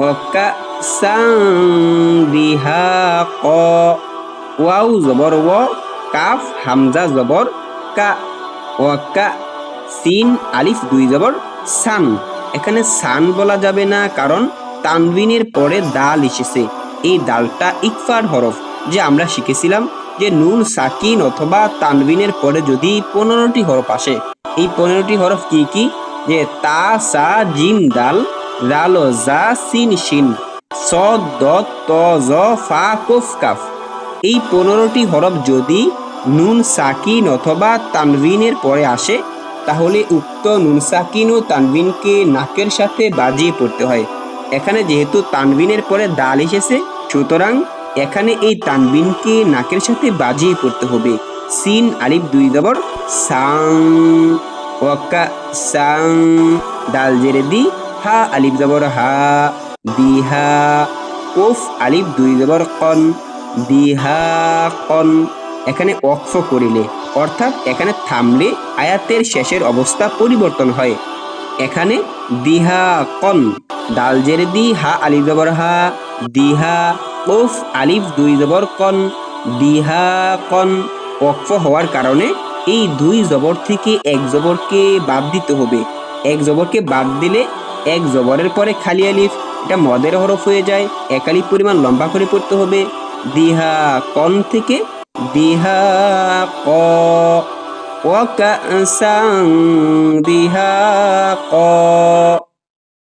ক। ওয়াও জবর ও, কাফ, হামজা জবর, কা। ওয়াকা সিন, আলিফ, দুই জবর, সান। এখানে সান বলা যাবে না, কারণ তানবিনের পরে দাল এসেছে। এই দালটা ইকফার হরফ, যে আমরা শিখেছিলাম যে নুন, সাকিন অথবা তানবিনের পরে যদি পনেরোটি হরফ আসে। এই পনেরোটি হরফ কি কি? যে তা, সা, জিম, দাল রাল জা সিন শিন স দ ত জ ফা কফ কাফ। এই পনেরোটি হরফ যদি নুন সাকিন অথবা তানবিনের পরে আসে, তাহলে উক্ত নুন সাকিন ও তানবিনকে নাকের সাথে বাজিয়ে পড়তে হয়। এখানে যেহেতু তানবিনের পরে দাল এসেছে, সুতরাং এখানে এই তানবিনকে নাকের সাথে বাজিয়ে পড়তে হবে। সিন আলিফ দুই জবর সাং, ওয়াক্কা সাং, দাল জেরে দি হা, আলিফ জবর হা দিহা কোফ আলিফ, দুই জবর কন দিহা কন। এখানে অক্ষ করিলে, অর্থাৎ এখানে থামলে আয়াতের শেষের অবস্থা পরিবর্তন হয়। এখানে দিহা কন দাল জেরে দি, হা, আলিফ জবর হা দিহা ওফ, আলিফ, দুই জবর কন দিহা কন। অক্ষ হওয়ার কারণে এই দুই জবর থেকে এক জবরকে বাদ দিতে হবে। এক জবরকে বাদ দিলে এক জবরের পরে খালি আলিফ। এটা মদের হরফ হয়ে যায় এক আলিফ পরিমাণ লম্বা করে পড়তে হবে। দিহা কন থেকে? দিহা ক। দিহা ক।